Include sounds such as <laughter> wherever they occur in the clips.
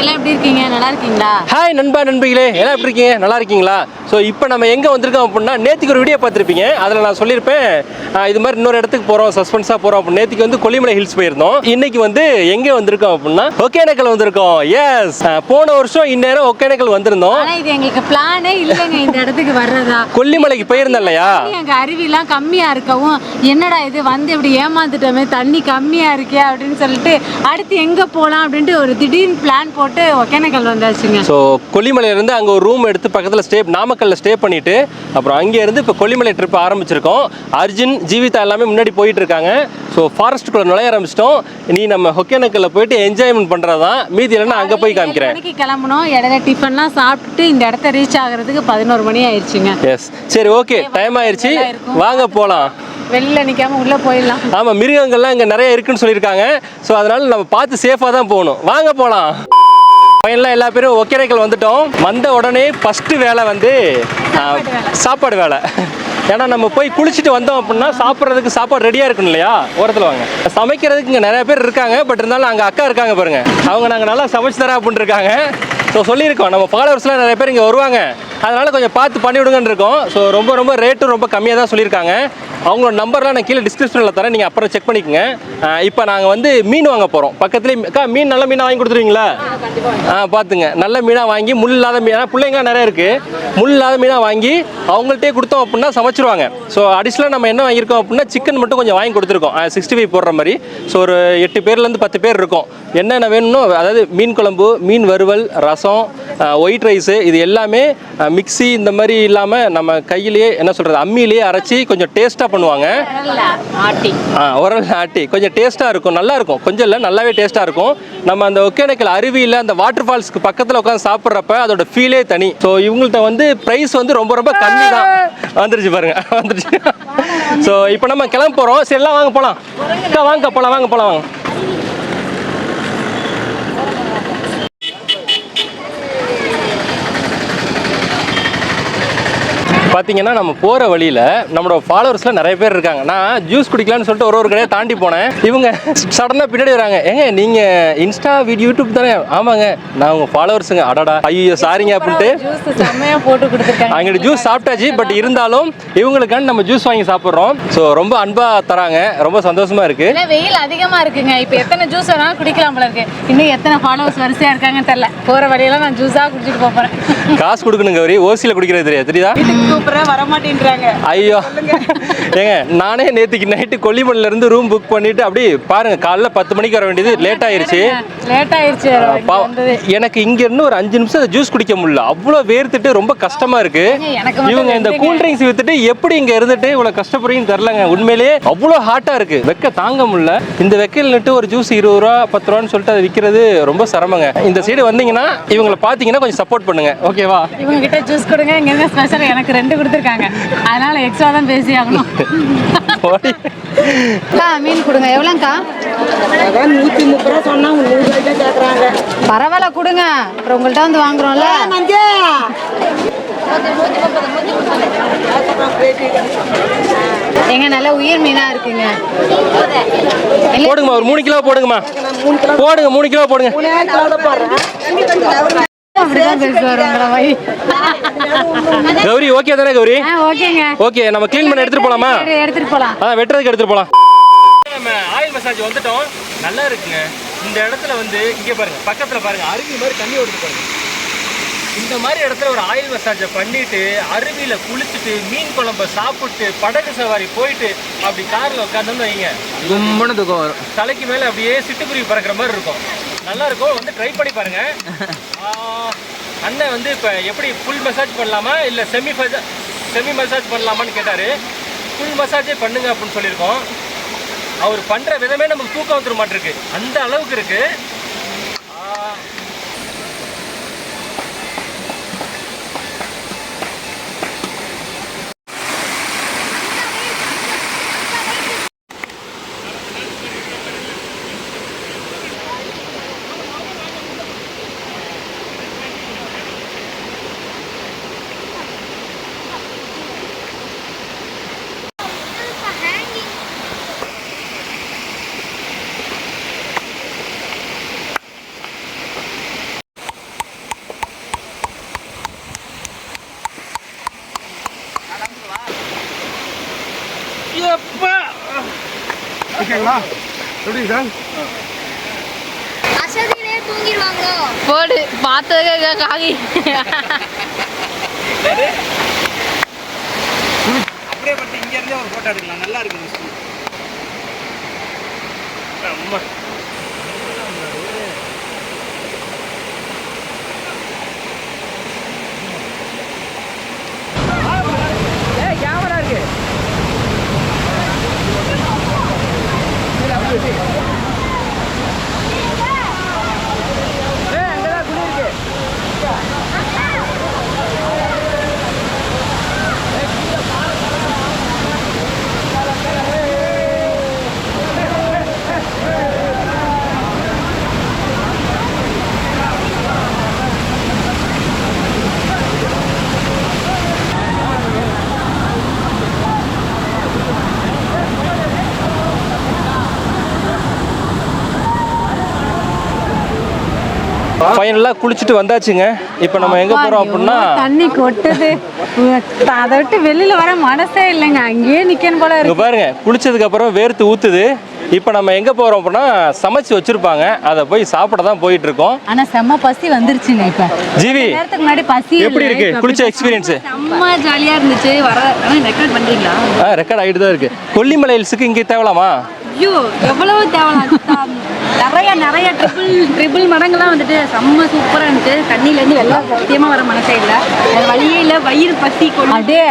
எல்லாம் எப்படி இருக்கீங்க? நல்லா இருக்கீங்களா? ஹாய் நண்பா நண்பிகளே. எல்லாம் எப்படி இருக்கீங்க? நல்லா இருக்கீங்களா? ஸோ இப்போ நம்ம எங்கே வந்திருக்கோம் அப்படின்னா நேற்றுக்கு ஒரு வீடியோ பார்த்துருப்பீங்க. அதில் நான் சொல்லியிருப்பேன். இது மாதிரி இன்னொரு இடத்துக்கு போகிறோம் சஸ்பென்ஸாக போகிறோம் அப்படின்னு. நேற்றுக்கு வந்து கொல்லிமலை ஹில்ஸ் போயிருந்தோம். இன்னைக்கு வந்து எங்கே வந்திருக்கோம் அப்படின்னா ஒகேனக்கல் வந்திருக்கோம். எஸ் போன வருஷம் இந்நேரம் ஒகேனக்கல் வந்திருந்தோம். இது எங்களுக்கு பிளானே இல்லைங்க. இந்த இடத்துக்கு வர்றதா. கொல்லிமலைக்கு போயிருந்தேன் இல்லையா? எங்க அருவிலாம் கம்மியா இருக்கவும் என்னடா இது வந்து இப்படி ஏமாந்துட்டோமே தண்ணி கம்மியா இருக்கே அப்படின்னு சொல்லிட்டு அடுத்து எங்க போலாம் அப்படின்ட்டு ஒரு திடீர்னு பிளான் போட்டு ஒகேனக்கல் வந்தாச்சுங்க. ஸோ கொல்லிமலையிலேருந்து அங்கே ஒரு ரூம் எடுத்து பக்கத்தில் ஸ்டே நாமக்கல்ல ஸ்டே பண்ணிட்டு அப்புறம் அங்கேருந்து இப்போ கொல்லிமலை ட்ரிப் ஆரம்பிச்சிருக்கோம். அர்ஜுன் ஜீவிதா எல்லாமே முன்னாடி போயிட்டு இருக்காங்க. ஸோ ஃபாரஸ்ட்டுக்குள்ளே நுழைய ஆரம்பிச்சிட்டோம். நீ நம்ம ஒகேனக்கல்ல போயிட்டு என்ஜாய்மெண்ட் பண்ணுறது தான் மீதி இல்லைன்னா அங்கே போய் காமிக்கிறேன். கிளம்பணும் இடையில டிஃபன்லாம் சாப்பிட்டுட்டு இந்த இடத்த ரீச் ஆகுறதுக்கு பதினோரு மணி ஆயிடுச்சுங்க. எஸ் சரி ஓகே டைம் ஆயிடுச்சு வாங்க போகலாம் வெளில நிக்காம உள்ள போயிடலாம். ஆமாம் மிருகங்கள்லாம் இங்கே நிறைய இருக்குன்னு சொல்லியிருக்காங்க. ஸோ அதனால நம்ம பார்த்து சேஃபாக தான் போகணும். வாங்க போகலாம் ஃபைனலாக எல்லா பேரும் ஒகேனக்கல் வந்துட்டோம். வந்த உடனே ஃபஸ்ட்டு வேலை வந்து சாப்பாடு வேலை. ஏன்னா நம்ம போய் குளிச்சுட்டு வந்தோம் அப்படின்னா சாப்பிட்றதுக்கு சாப்பாடு ரெடியாக இருக்கணும் இல்லையா? ஓரத்தில் வாங்க. சமைக்கிறதுக்கு இங்கே நிறைய பேர் இருக்காங்க. பட் இருந்தாலும் அங்கே அக்கா இருக்காங்க பாருங்க. அவங்க நாங்கள் நல்லா சமைச்சு தரேன் அப்படின்னு இருக்காங்க. ஸோ சொல்லியிருக்கோம். நம்ம ஃபாலோவர்ஸ்லாம் நிறைய பேர் இங்கே வருவாங்க. அதனால் கொஞ்சம் பார்த்து பண்ணி விடுங்கன்னு இருக்கோம். ஸோ ரொம்ப ரொம்ப ரேட்டும் ரொம்ப கம்மியாக தான் சொல்லியிருக்காங்க. அவங்களோட நம்பர்லாம் நான் கீழே டிஸ்கிரிப்ஷனில் தரேன். நீங்கள் அப்புறம் செக் பண்ணிக்கோங்க. இப்போ நாங்கள் வந்து மீன் வாங்க போகிறோம் பக்கத்துலேயே அக்கா மீன் நல்ல மீனாக வாங்கி கொடுத்துருவீங்களா? ஆ பார்த்துங்க நல்ல மீனாக வாங்கி முள் இல்லாத மீனாக பிள்ளைங்க நிறைய இருக்குது முள் இல்லாத மீனாக வாங்கி அவங்கள்ட்டே கொடுத்தோம் அப்படின்னா சமைச்சிருவாங்க. ஸோ அடிஷ்னலாக நம்ம என்ன வாங்கியிருக்கோம் அப்படின்னா சிக்கன் மட்டும் கொஞ்சம் வாங்கி கொடுத்துருக்கோம். சிக்ஸ்டி ஃபைவ் போடுற மாதிரி. ஸோ ஒரு எட்டு பேர்லேருந்து பத்து பேர் இருக்கும். என்னென்ன வேணும்னோ அதாவது மீன் குழம்பு மீன் வறுவல் ரசம் ஒயிட் ரைஸு இது எல்லாமே மிக்ஸி இந்த மாதிரி இல்லாமல் நம்ம கையிலேயே என்ன சொல்கிறது அம்மியிலேயே அரைச்சி கொஞ்சம் டேஸ்ட்டாக பண்ணுவாங்க? ஆட்டி. ஆ உரல் ஆட்டி. கொஞ்சம் டேஸ்ட்டாக இருக்கும் நல்லா இருக்கும். கொஞ்சம் இல்லை நல்லாவே டேஸ்ட்டாக இருக்கும். நம்ம அந்த ஒகேனக்கல் அருவியில் அந்த வாட்டர் ஃபால்ஸ்க்கு பக்கத்தில் உட்காந்து சாப்பிட்றப்ப அதோட ஃபீலே தனி. ஸோ இவங்கள்ட்ட வந்து ப்ரைஸ் வந்து ரொம்ப ரொம்ப கம்மி தான். வந்துருச்சு பாருங்க வந்துருச்சு. <laughs> ஸோ இப்போ நம்ம கிளம்ப போகிறோம் சரி எல்லாம் வாங்க போகலாம் வாங்க போகலாம் வாங்க போகலாம் வாங்க. பார்த்தீங்கன்னா நம்ம போகிற வழியில் நம்மளோட ஃபாலோவர்ஸில் நிறைய பேர் இருக்காங்க. நான் ஜூஸ் குடிக்கலாம்னு சொல்லிட்டு ஒரு ஒரு கடையை தாண்டி போனேன். இவங்க சடனாக பின்னாடி வராங்க. ஏங்க நீங்கள் இன்ஸ்டா வீடியோ யூடியூப் தானே? ஆமாங்க. நான் உங்கள் ஃபாலோவர்ஸுங்க அடடா. ஐயோ சாரிங்க அப்படின்ட்டு. போட்டு கொடுத்துருக்காங்க. அங்கிட்டு ஜூஸ் சாப்பிட்டாச்சு. பட் இருந்தாலும் இவங்களுக்காண்டி நம்ம ஜூஸ் வாங்கி சாப்பிட்றோம். ஸோ ரொம்ப அன்பாக தராங்க. ரொம்ப சந்தோஷமா இருக்கு. இல்ல வெயில் அதிகமா இருக்குங்க. இப்போ எத்தனை ஜூஸ் வேணாலும் குடிக்கலாம் போல இருக்கு. இன்னும் எத்தனை ஃபாலோவர்ஸ் வரிசையா இருக்காங்கன்னு தெரியல. போற வழியெல்லாம் நான் ஜூஸா குடிச்சிட்டு போப் போறேன். காசு கொடுக்கணுங்க கௌரி. ஓசியில் குடிக்கிறது தெரியாது. தெரியுதா? ஐயோ. <laughs> ஏங்க நானே நேற்றுக்கு நைட்டு கொல்லிமலையில இருந்து ரூம் புக் பண்ணிட்டு அப்படி பாருங்க காலைல பத்து மணிக்கு வர வேண்டியது லேட் ஆயிருச்சு. லேட் ஆயிருச்சு எனக்கு இங்க இருந்து ஒரு அஞ்சு நிமிஷம் ஜூஸ் குடிக்க முடியல. அவ்வளோ வேர்த்துட்டு ரொம்ப கஷ்டமா இருக்கு. இவங்க இந்த. கூல் ட்ரிங்க்ஸ் வித்துட்டு எப்படி இங்க இருந்துட்டு இவ்வளவு கஷ்டப்படுறீங்கன்னு தெரிலங்க உண்மையிலேயே அவ்வளோ ஹாட்டா இருக்கு. வெக்க தாங்க முடியல. இந்த வெக்கையில் நட்டு ஒரு ஜூஸ் இருபது ரூபா பத்து ரூபான்னு சொல்லிட்டு அதை விற்கிறது ரொம்ப சிரமங்க. இந்த சைடு வந்தீங்கன்னா இவங்களை பார்த்தீங்கன்னா கொஞ்சம் சப்போர்ட் பண்ணுங்க. ஓகேவா இவங்க கிட்ட ஜூஸ் கொடுங்க. இங்க ஸ்பெஷல் எனக்கு ரெண்டு கொடுத்துருக்காங்க. அதனால எக்ஸ்ட்ரா தான் பேசி ஆகணும். மீன் கொடுங்க. எவ்வளோங்க்கா நூற்றி முப்பது ரூபா சொன்னா கேட்குறாங்க பரவாயில்ல கொடுங்க. அப்புறம் உங்கள்கிட்ட வந்து வாங்குறோம்ல. எங்க நல்ல உயிர் மீனா இருக்குங்க. போடுங்கம்மா ஒரு மூணு கிலோ போடுங்கம்மா. போடுங்க மூணு கிலோ போடுங்க. கௌரி ஓகே தானே கௌரி? ஆ ஓகேங்க ஓகே நம்ம க்ளீன் பண்ண எடுத்துட்டு போலாமா? எடுத்துட்டு போலாம். அதான் வெட்டுறதுக்கு எடுத்துட்டு போலாம். நம்ம ஆயில் மசாஜ் வந்துட்டோம். நல்லா இருக்குங்க. இந்த இடத்துல வந்து இங்கே பாருங்க பக்கத்துல பாருங்க அருவி மாதிரி தண்ணி ஓடுது பாருங்க. இந்த மாதிரி இடத்துல ஒரு ஆயில் மசாஜை பண்ணிட்டு அருவியில குளிச்சுட்டு மீன் குழம்ப சாப்பிட்டு படகு சவாரி போயிட்டு அப்படி கார்ல உட்காந்தோம்னு வைங்க. தூக்கம் வரும். தலைக்கு மேல அப்படியே சிட்டுக்குருவி பறக்கிற மாதிரி இருக்கும். நல்லா இருக்கும் வந்து ட்ரை பண்ணி பாருங்க. <laughs> அண்ணன் வந்து இப்போ எப்படி ஃபுல் மசாஜ் பண்ணலாமா? இல்லை செமி செமி மசாஜ் பண்ணலாமான்னு கேட்டாரு. ஃபுல் மசாஜே பண்ணுங்க அப்படின்னு சொல்லியிருக்கோம். அவர் பண்ற விதமே நமக்கு தூக்கம் வந்துட மாட்டிருக்கு. அந்த அளவுக்கு இருக்கு. ஓகேங்களா எப்படி சார்? போடு பார்த்ததே காகி. அப்படியே பட்டு இங்க இருந்தே ஒரு போட்டோ எடுக்கலாம். நல்லா இருக்கு இந்த ஃபைனலாக குளிச்சுட்டு வந்தாச்சுங்க. இப்போ நம்ம எங்கே போகிறோம் அப்படின்னா தண்ணி கொட்டுது. அதை விட்டு வெளியில வர மனசே இல்லைங்க. அங்கேயே நிக்கணும் போல இருக்கு. பாருங்க குளிச்சதுக்கு அப்புறம் வேர்த்து ஊற்றுது இப்போ நம்ம எங்கே போகிறோம் அப்படின்னா சமைச்சு வச்சுருப்பாங்க. அதை போய் சாப்பிட தான் போயிட்டு இருக்கோம் ஆனா செம்ம பசி வந்துருச்சுங்க இப்ப. ஜிவி நேரத்துக்கு முன்னாடி பசி எப்படி. இருக்கு? குளிச்ச எக்ஸ்பீரியன்ஸு செம்ம ஜாலியா இருந்துச்சு. வர ரெக்கார்ட் பண்றீங்களா? ஆ ரெக்கார்ட் ஆகிட்டு தான் இருக்கு. கொல்லிமலை ஹில்ஸுக்கு இங்கே தேவலாமா? ஐயோ எவ்வளவு தேவலாம் நிறைய நிறைய ட்ரிபிள் ட்ரிபிள் மடங்கெல்லாம் வந்துட்டு. செம்ம சூப்பரா இருந்துச்சு. தண்ணியில இருந்து வெள்ளம் சத்தியமா வர மனசே இல்ல. வேற வழியே இல்ல. வயிறு பசி கொண்டு அப்படியே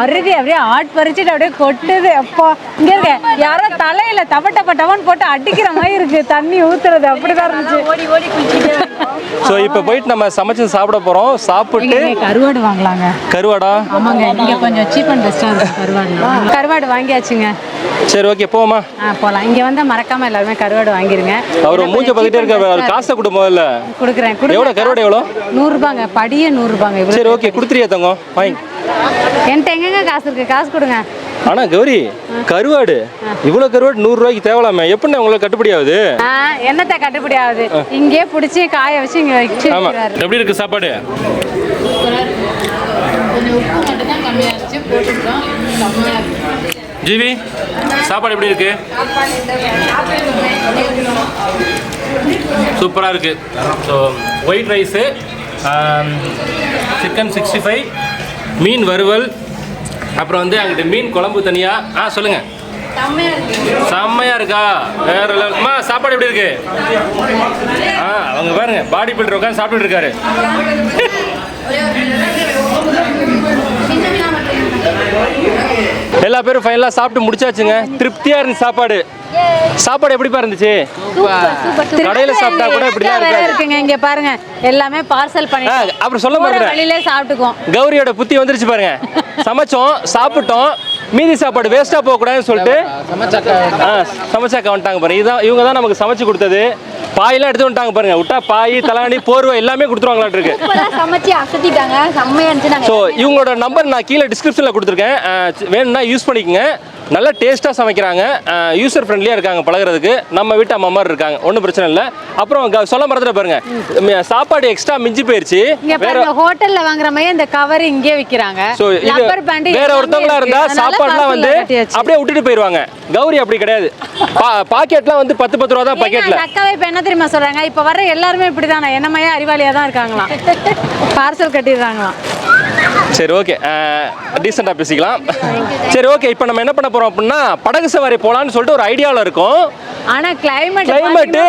அருவி அப்படியே ஆட் பறிச்சுட்டு அப்படியே கொட்டுது. அப்பா இங்க இருக்க. யாரோ தலையில தப்ப டப்ப டவன் போட்டு அடிக்கிற மாதிரி இருக்கு. தண்ணி ஊத்துறது அப்படிதான் இருந்துச்சு. ஓடி ஓடி குளிச்சுட்டு ஸோ இப்போ போயிட்டு நம்ம சமைச்சு சாப்பிட போகிறோம் சாப்பிட்டு கருவாடு வாங்கலாங்க. கருவாடா? ஆமாங்க இங்க கொஞ்சம் சீப் அண்ட் பெஸ்டா இருக்கும் கருவாடு. கருவாடு வாங்கியாச்சுங்க. சரி ஓகே போமா ஆ போலாம். இங்க வந்தா மறக்காம எல்லாருமே கருவாடு வாங்கிருங்க. அவர் மூஞ்ச பார்த்துட்டே இருக்க காசை கொடு முதல்ல. கொடுக்குறேன். எவ்வளோ கருவாடு எவ்வளோ நூறு ரூபாங்க படியே நூறு ரூபாங்க இவ்வளவு சரி ஓகே கொடுத்துறியா தங்கம். வாங்கி என்கிட்ட எங்கங்க காசு இருக்கு? காசு கொடுங்க. ஆனா கௌரி கருவாடு. இவ்வளோ கருவாடு நூறு ரூபாய்க்கு தேவலாமே எப்படிண்ணே உங்களுக்கு கட்டுப்படி ஆகுது? என்னத்த கட்டுப்படி ஆகுது? இங்கே பிடிச்சி காய வச்சு இங்க வச்சு. எப்படி இருக்கு சாப்பாடு? ஜிவி சாப்பாடு எப்படி இருக்கு? சூப்பராக இருக்கு. So white rice chicken sixty five மீன் வறுவல் அப்புறம் வந்து அங்கிட்டு மீன் குழம்பு தனியாக ஆ சொல்லுங்கள் செம்மையா இருக்கா. வேற. அம்மா சாப்பாடு எப்படி இருக்கு? ஆ அவங்க பாருங்க பாடி பில்டர் உட்காந்து சாப்பிட்டுட்டு இருக்காரு. எல்லா பேரும் ஃபைனலாக சாப்பிட்டு முடிச்சாச்சுங்க. திருப்தியா இருந்துச்சு சாப்பாடு. சாப்பாடு எப்படிப்பா இருந்துச்சு? கடையில சாப்பிட்டா கூட இருக்காது. இருக்குங்க இங்க பாருங்க. எல்லாமே பார்சல் பண்ணி அப்புறம் சொல்ல மாட்டேன் வழியிலே சாப்பிட்டுக்குவோம். கௌரியோட புத்தி வந்துருச்சு பாருங்க. சமைச்சோம் சாப்பிட்டோம். மீதி சாப்பாடு வேஸ்ட்டாக போகக்கூடாதுன்னு சொல்லிட்டு ஆ சமைச்சாக்க வந்துட்டாங்க பாருங்க. இதுதான் இவங்க தான் நமக்கு சமைச்சு கொடுத்தது. பாயெல்லாம் எடுத்து வந்துட்டாங்க பாருங்க. விட்டா பாய் தலாணி போர்வை எல்லாமே கொடுத்துருவாங்களாட்டு இருக்கு. சூப்பரா சமைச்சு அசத்திட்டாங்க செம்மையா இருந்துச்சு நாங்க ஸோ இவங்களோட நம்பர் நான் கீழே டிஸ்கிரிப்ஷனில் கொடுத்துருக்கேன். வேணும்னா யூஸ் பண்ணிக்கோங்க. நல்லா டேஸ்ட்டாக சமைக்கிறாங்க. யூசர் ஃப்ரெண்ட்லியாக இருக்காங்க பழகுறதுக்கு. நம்ம வீட்டு அம்மா மாதிரி இருக்காங்க. ஒன்றும் பிரச்சனை இல்லை. அப்புறம் சொல்ல மறந்துட்டு பாருங்க. சாப்பாடு எக்ஸ்ட்ரா மிஞ்சி போயிருச்சு. வேற ஹோட்டல்ல வாங்குற மாதிரி இந்த கவர் இங்கே விக்கிறாங்க. ஸோ இது வேற ஒருத்தவங்களா இருந்தா சாப்பாடுலாம் வந்து அப்படியே விட்டுட்டு போயிடுவாங்க கௌரி அப்படி கிடையாது. பாக்கெட்லாம் வந்து பத்து பத்து ரூபா தான் பாக்கெட்ல அக்காவை இப்ப என்ன தெரியுமா சொல்றாங்க? இப்ப வர்ற எல்லாருமே இப்படிதானே? என்னமையா அறிவாளியா தான் இருக்காங்களாம். பார்சல் கட்டிடுறாங்களாம். சரி ஓகே டீசெண்டாக பேசிக்கலாம். சரி ஓகே இப்போ நம்ம என்ன பண்ண போறோம் அப்படின்னா படகு சவாரி போலான்னு சொல்லிட்டு ஒரு ஐடியாவில் இருக்கோம். ஆனா கிளைமேட் கிளைமேட்டு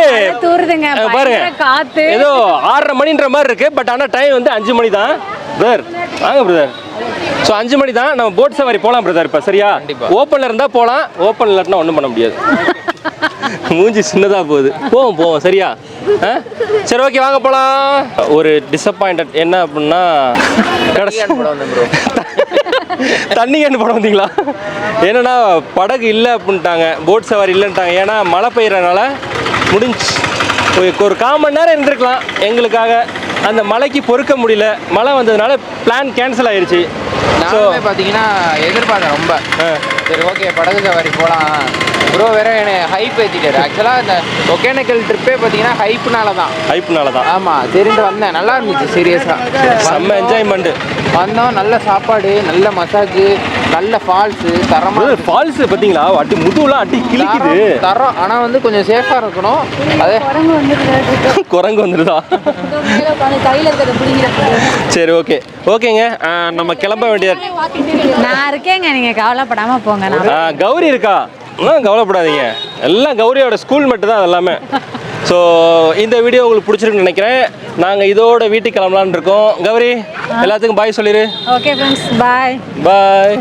தூருதுங்க. பாருங்க. காத்து. ஏதோ ஆறரை மணின்ற மாதிரி இருக்கு. பட் ஆனால் டைம் வந்து அஞ்சு மணி தான். பிரதர் வாங்க பிரதர் ஸோ அஞ்சு மணி தான். நம்ம போட் சவாரி போகலாம் பிரதர் இப்போ. சரியா? ஓப்பனில் இருந்தால் போகலாம் ஓப்பன் இல்லாட்டினா ஒன்றும் பண்ண முடியாது. <laughs> மூஞ்சி சின்னதாக போகுது. போவோம் போவோம் சரியா? சரி ஓகே வாங்க போகலாம் ஒரு டிசப்பாயிண்டட் என்ன அப்படின்னா கடைசி தண்ணி கேன் <laughs> போட வந்தீங்களா? என்னன்னா படகு இல்லை அப்படின்ட்டாங்க. போட் சவாரி இல்லைன்ட்டாங்க. ஏன்னா மழை பெய்யறனால முடிஞ்சு. ஒரு- கால் மணி நேரம் இருந்திருக்கலாம் எங்களுக்காக. அந்த மழைக்கு பொறுக்க முடியல. மழை வந்ததுனால பிளான் கேன்சல் ஆயிருச்சு. ஸோ பார்த்தீங்கன்னா எதிர்பார்த்தேன் ரொம்ப. சரி ஓகே படகு சவாரி போகலாம் ப்ரோ வேற என்னை ஹைப் ஏற்றிட்டாரு ஆக்சுவலாக இந்த ஒகேனக்கல் ட்ரிப்பே பார்த்தீங்கன்னா ஹைப்னால தான். ஹைப்னால தான். ஆமாம் சரின்ட்டு வந்தேன். நல்லா இருந்துச்சு சீரியஸாக செம்ம என்ஜாய்மெண்ட்டு வந்தோம் நல்ல சாப்பாடு நல்ல மசாஜ் நல்ல ஃபால்ஸு தரமாக ஃபால்ஸ் பார்த்தீங்களா? அடி முதுகுலாம் அடி கிழிக்குது. தரம் ஆனால் வந்து கொஞ்சம் சேஃபாக இருக்கணும். அதே. குரங்கு வந்துருதா? <laughs> சரி ஓகே. ஓகேங்க. நம்ம கிளம்ப வேண்டியது நான் இருக்கேங்க. நீங்க கவலைப்படாம போங்க. கௌரி இருக்கா? ஆ கவலைப்படாதீங்க. எல்லாம் கௌரியோட ஸ்கூல் மட்டும் தான் எல்லாமே ஸோ இந்த வீடியோ உங்களுக்கு பிடிச்சிருக்குன்னு நினைக்கிறேன். நாங்கள் இதோட வீட்டுக்கு கிளம்பலான்னு இருக்கோம். கௌரி எல்லாத்துக்கும் பாய் சொல்லிடு ஓகே ஃப்ரெண்ட்ஸ் பாய் பாய்